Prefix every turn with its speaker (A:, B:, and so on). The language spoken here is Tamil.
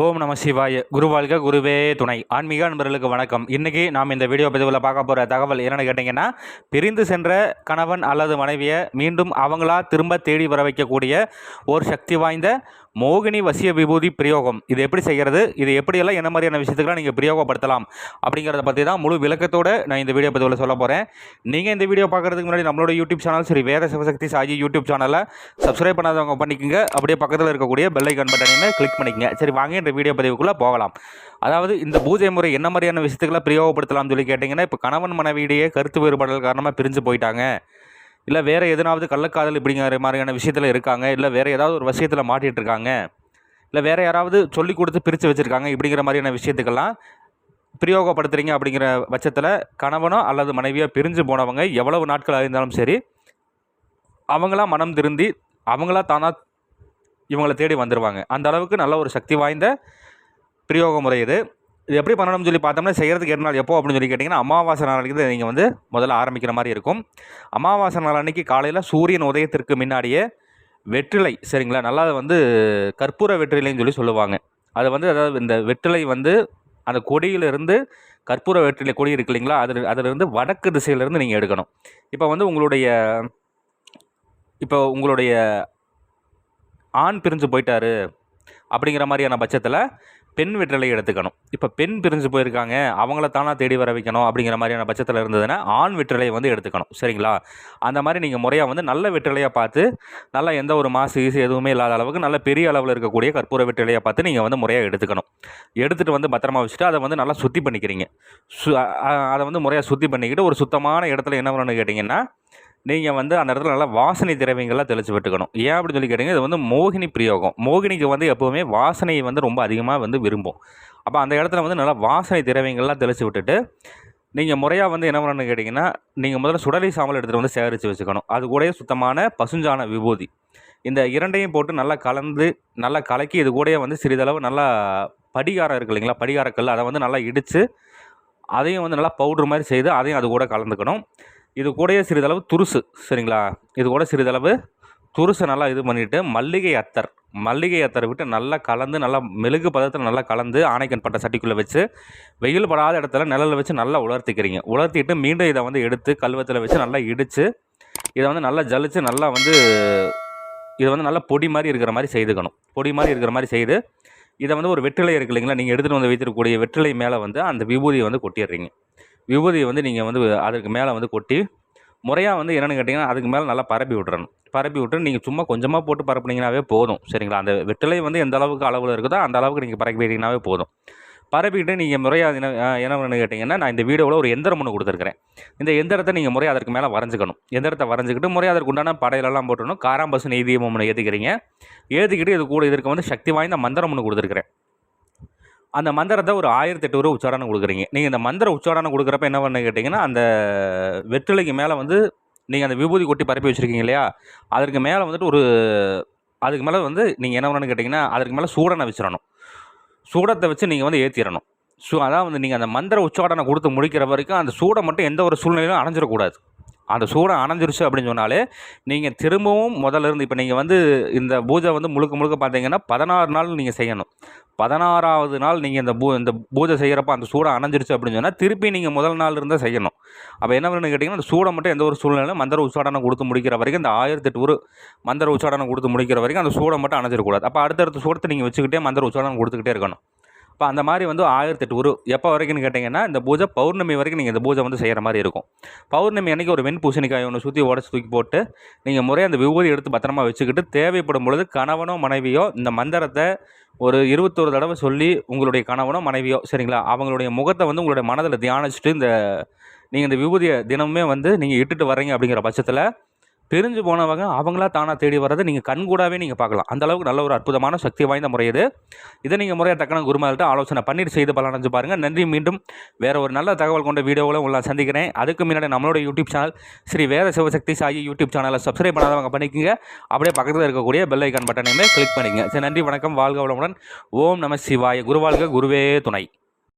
A: ஓம் நம சிவாய. குருவாழ்க குருவே துணை. ஆன்மீக நண்பர்களுக்கு வணக்கம். இன்றைக்கி நாம் இந்த வீடியோ பதிவில் பார்க்க போகிற தகவல் என்னென்னு கேட்டிங்கன்னா பிரிந்து சென்ற கணவன் அல்லது மனைவியை மீண்டும் அவங்களா திரும்ப தேடி வர வைக்கக்கூடிய ஒரு சக்தி வாய்ந்த மோகினி வசிய விபூதி பிரயோகம். இது எப்படி செய்கிறது? இது எப்படியெல்லாம் என்ன மாதிரியான விஷயத்துக்கெல்லாம் நீங்கள் பிரயோகப்படுத்தலாம் அப்படிங்கிறத பற்றி தான் முழு விளக்கத்தோடு நான் இந்த வீடியோ பதிவில் சொல்ல போகிறேன் நீங்கள் இந்த வீடியோ பார்க்குறதுக்கு முன்னாடி நம்மளோட யூடியூப் சேனல் சரி வேத சிவசக்தி சாஜி யூடியூப் சேனலை சப்ஸ்கிரைப் பண்ணாதவங்க பண்ணிக்கோங்க. அப்படியே பக்கத்தில் இருக்கக்கூடிய பெல்லைக்கன் பட்டனையுமே கிளிக் பண்ணிக்கங்க. சரி வாங்க இந்த வீடியோ பதிவுக்குள்ளே போகலாம். அதாவது இந்த பூஜை முறை என்ன மாதிரியான விஷயத்துக்கெல்லாம் பிரயோகப்படுத்தலாம்னு சொல்லி கேட்டிங்கன்னா இப்போ கணவன் மனைவியிடையே கருத்து வேறுபாடுகள் காரணமாக பிரிஞ்சு போயிட்டாங்க. இல்லை வேறு எதனாவது கள்ளக்காதல் இப்படிங்கிற மாதிரியான விஷயத்தில் இருக்காங்க. இல்லை வேறு ஏதாவது ஒரு விஷயத்தில் மாட்டிகிட்ருக்காங்க இல்லை வேறு யாராவது சொல்லி கொடுத்து பிரித்து வச்சுருக்காங்க இப்படிங்கிற மாதிரியான விஷயத்துக்கெல்லாம் பிரயோகப்படுத்துகிறீங்க அப்படிங்கிற பட்சத்தில் கணவனோ அல்லது மனைவியோ பிரிஞ்சு போனவங்க எவ்வளவு நாட்கள் இருந்தாலும் சரி அவங்களாம் மனம் திருந்தி அவங்களா தானாக இவங்களை தேடி வந்துடுவாங்க அந்த அளவுக்கு நல்ல ஒரு சக்தி வாய்ந்த பிரயோக முறை இது. இது எப்படி பண்ணணும்னு சொல்லி பார்த்தோம்னா செய்கிறதுக்கு எட்டு நாள் எப்போ அப்படின்னு சொல்லி கேட்டிங்கன்னா அமாவாசை நாள் நீங்கள் வந்து முதல்ல ஆரம்பிக்கிற மாதிரி இருக்கும். அமாவாசை நாள் அன்றைக்கி காலையில் சூரியன் உதயத்திற்கு முன்னாடியே வெற்றிலை சரிங்களா? நல்லா அது வந்து கற்பூர வெற்றிலைன்னு சொல்லி சொல்லுவாங்க. அது வந்து அதாவது இந்த வெற்றிலை வந்து அந்த கொடியிலிருந்து கற்பூர வெற்றிலை கொடி இருக்கு இல்லைங்களா? அதில் அதிலிருந்து வடக்கு திசையிலேருந்து நீங்கள் எடுக்கணும். இப்போ வந்து உங்களுடைய இப்போ உங்களுடைய ஆண் பிரிஞ்சு போயிட்டாரு அப்படிங்கிற மாதிரியான பட்சத்தில் பெண் வெற்றிலை எடுத்துக்கணும். இப்போ பெண் பிரிஞ்சு போயிருக்காங்க அவங்கள தானாக தேடி வர வைக்கணும் அப்படிங்கிற மாதிரியான பட்சத்தில் இருந்ததுன்னா ஆண் வெற்றிலை வந்து எடுத்துக்கணும். சரிங்களா? அந்த மாதிரி நீங்கள் முறையாக வந்து நல்ல வெற்றிலையாக பார்த்து நல்லா எந்த ஒரு மாசு ஈசு எதுவுமே இல்லாத அளவுக்கு நல்ல பெரிய அளவில் இருக்கக்கூடிய கற்பூர வெற்றிலையாக பார்த்து நீங்கள் வந்து முறையாக எடுத்துக்கணும். எடுத்துகிட்டு வந்து பத்திரமா வச்சுட்டு அதை வந்து நல்லா சுத்தி பண்ணிக்கிறீங்க. சு அதை வந்து முறையாக சுத்தி பண்ணிக்கிட்டு ஒரு சுத்தமான இடத்துல என்ன பண்ணணும்னு கேட்டிங்கன்னா நீங்கள் வந்து அந்த இடத்துல நல்லா வாசனை திரவியங்கள்லாம் தெளித்து விட்டுக்கணும். ஏன் அப்படின்னு சொல்லி கேட்டிங்கன்னா இது வந்து மோகினி பிரயோகம். மோகினிக்கு வந்து எப்போவுமே வாசனையை வந்து ரொம்ப அதிகமாக வந்து விரும்பும். அப்போ அந்த இடத்துல வந்து நல்லா வாசனை திரவியங்கள்லாம் தெளித்து விட்டுட்டு நீங்கள் முறையாக வந்து என்ன பண்ணணும்னு கேட்டிங்கன்னா நீங்கள் முதல்ல சுடலை சாம்பல் எடுத்துகிட்டு வந்து சேகரித்து வச்சுக்கணும். அது கூடயே சுத்தமான பசுஞ்சான விபூதி. இந்த இரண்டையும் போட்டு நல்லா கலந்து நல்லா கலக்கி இது கூடயே வந்து சிறிதளவு நல்லா படிகாரம் இருக்கு இல்லைங்களா படிகாரக்கல் அதை வந்து நல்லா இடித்து அதையும் வந்து நல்லா பவுட்ரு மாதிரி செய்து அதையும் அது கூட கலந்துக்கணும். இது கூடயே சிறிதளவு துருசு சரிங்களா? இது கூட சிறிதளவு துருசை நல்லா இது பண்ணிவிட்டு மல்லிகை அத்தர் மல்லிகை அத்தரை விட்டு நல்லா கலந்து நல்லா மெழுகு பதத்தில் நல்லா கலந்து ஆணைக்கன் பட்ட சட்டிக்குள்ளே வச்சு வெயில் படாத இடத்துல நிழலில் வச்சு நல்லா உலர்த்திக்கிறீங்க. உலர்த்திட்டு மீண்டும் இதை வந்து எடுத்து கல்வத்தில் வச்சு நல்லா இடித்து இதை வந்து நல்லா ஜலித்து நல்லா வந்து இதை வந்து நல்லா பொடி மாதிரி இருக்கிற மாதிரி செய்துக்கணும். பொடி மாதிரி இருக்கிற மாதிரி செய்து இதை வந்து ஒரு வெற்றிலை இருக்கு இல்லைங்களா? நீங்கள் எடுத்துகிட்டு வந்து வைத்திருக்கக்கூடிய வெற்றிலை மேலே வந்து அந்த விபூதியை வந்து கொட்டிடுறீங்க. விபூதியை வந்து நீங்கள் வந்து அதுக்கு மேலே வந்து கொட்டி முறையாக வந்து என்னென்னு கேட்டிங்கன்னா அதுக்கு மேலே நல்லா பரப்பி விட்றணும் பரப்பி விட்டு நீங்கள் சும்மா கொஞ்சமாக போட்டு பரப்புனீங்கனாவே போதும். சரிங்களா? அந்த வெற்றிலை வந்து எந்த அளவுக்கு அளவில் இருக்குதோ அந்த அளவுக்கு நீங்கள் பரப்பிட்டீங்கனாவே போதும். பரப்பிக்கிட்டு நீங்கள் முறையாக என்ன என்ன பண்ணு கேட்டிங்கன்னா நான் இந்த வீடியோவில் ஒரு எந்திரம் ஒன்று கொடுத்துருக்கிறேன். இந்த எந்திரத்தை நீங்கள் முறையாக அதற்கு மேலே வரைஞ்சிக்கணும். எந்திரத்தை வரைஞ்சிக்கிட்டு முறையாக அதற்கு உண்டான படையிலெல்லாம் போட்டுணும் காராம்பசு நெய்தியம் ஒன்று ஏற்றுக்கிறீங்க ஏற்றிக்கிட்டு இது கூட இதற்கு வந்து சக்தி வாய்ந்த மந்திரம் ஒன்று கொடுத்துருக்குறேன். அந்த மந்திரத்தை ஒரு ஆயிரத்தி எட்டு ரூபா உச்சாரணம் கொடுக்குறீங்க. நீங்கள் இந்த மந்திர உச்சாரணம் கொடுக்குறப்ப என்ன பண்ணு கேட்டிங்கன்னா அந்த வெற்றிலைக்கு மேலே வந்து நீங்கள் அந்த விபூதி கொட்டி பரப்பி வச்சுருக்கீங்க இல்லையா? அதற்கு மேலே வந்துட்டு ஒரு அதுக்கு மேலே வந்து நீங்கள் என்ன பண்ணணும்னு கேட்டிங்கன்னா அதற்கு மேலே சூடனை வச்சிடணும். சூடத்தை வச்சு நீங்கள் வந்து ஏற்றிடணும் ஸோ அதான் வந்து நீங்கள் அந்த மந்திர உச்சாடனை கொடுத்து முடிக்கிற வரைக்கும் அந்த சூடை மட்டும் எந்த ஒரு சூழ்நிலையிலும் அடைஞ்சிடக்கூடாது. அந்த சூடம் அணைஞ்சிருச்சு அப்படின்னு சொன்னாலே நீங்கள் திரும்பவும் முதல்ல இருந்து இப்போ நீங்கள் வந்து இந்த பூஜை வந்து முழுக்க முழுக்க பார்த்தீங்கன்னா பதினாறு நாள் நீங்கள் செய்யணும். பதினாறாவது நாள் நீங்கள் இந்த பூ இந்த பூஜை செய்கிறப்ப அந்த சூடம் அணைஞ்சிருச்சு அப்படின்னு சொன்னால் திருப்பி நீங்கள் முதல் நாள் இருந்தால் செய்யணும். அப்போ என்ன பண்ணு கேட்டிங்கன்னா அந்த சூடை மட்டும் எந்த ஒரு சூழ்நிலையும் மந்திர உச்சாடனம் கொடுத்து முடிக்கிற வரைக்கும் இந்த ஆயிரத்தி எட்டு ஒரு மந்திர உச்சாடனம் கொடுத்து முடிக்கிற வரைக்கும் அந்த சூடம் மட்டும் அணைஞ்சிடக்கூடாது. அப்போ அடுத்தடுத்த சூடத்தை நீங்கள் வச்சுக்கிட்டே மந்திர உச்சாடனம் கொடுத்துக்கிட்டே இருக்கணும். இப்போ அந்த மாதிரி வந்து ஆயிரத்தி எட்டு உரு எப்போ வரைக்கும்னு கேட்டிங்கன்னா இந்த பூஜை பௌர்ணமி வரைக்கும் நீங்கள் இந்த பூஜை வந்து செய்கிற மாதிரி இருக்கும். பௌர்ணமி அன்றைக்கி ஒரு வெண் பூசணிக்காய் ஒன்று சுற்றி உடச்சி தூக்கி போட்டு நீங்கள் முறையாக அந்த விபூதி எடுத்து பத்திரமா வச்சுக்கிட்டு தேவைப்படும் பொழுது கணவனோ மனைவியோ இந்த மந்திரத்தை ஒரு இருபத்தொரு தடவை சொல்லி உங்களுடைய கணவனோ மனைவியோ சரிங்களா அவங்களுடைய முகத்தை வந்து உங்களுடைய மனதில் தியானிச்சுட்டு இந்த நீங்கள் இந்த விபூதியை தினமுமே வந்து நீங்கள் இட்டுட்டு வர்றீங்க அப்படிங்கிற பட்சத்தில் தெரிஞ்சு போனவங்க அவங்களா தானாக தேடி வர்றதை நீங்கள் கண்கூடாவே நீங்கள் பார்க்கலாம். அந்த அளவுக்கு நல்ல ஒரு அற்புதமான சக்தி வாய்ந்த முறை இது. இதை நீங்கள் முறையாக தக்கன குருமார்கிட்ட ஆலோசனை பண்ணிட்டு செய்து பலனடைஞ்சு பாருங்கள் நன்றி மீண்டும் வேற ஒரு நல்ல தகவல் கொண்ட வீடியோவில் உங்களை சந்திக்கிறேன். அதுக்கு முன்னாடி நம்மளோட YouTube channel Sri Veda Sivasakthi Sai YouTube சேனலை சப்ஸ்கிரைப் பண்ணாதவங்க பண்ணிக்கங்க. அப்படியே பக்கத்தில் இருக்கக்கூடிய பெல் ஐக்கான் பட்டனையுமே கிளிக் பண்ணிக்கங்க. சரி நன்றி வணக்கம். வாழ்க வளமுடன். ஓம் நம சிவாய. குருவாழ்க குருவே துணை.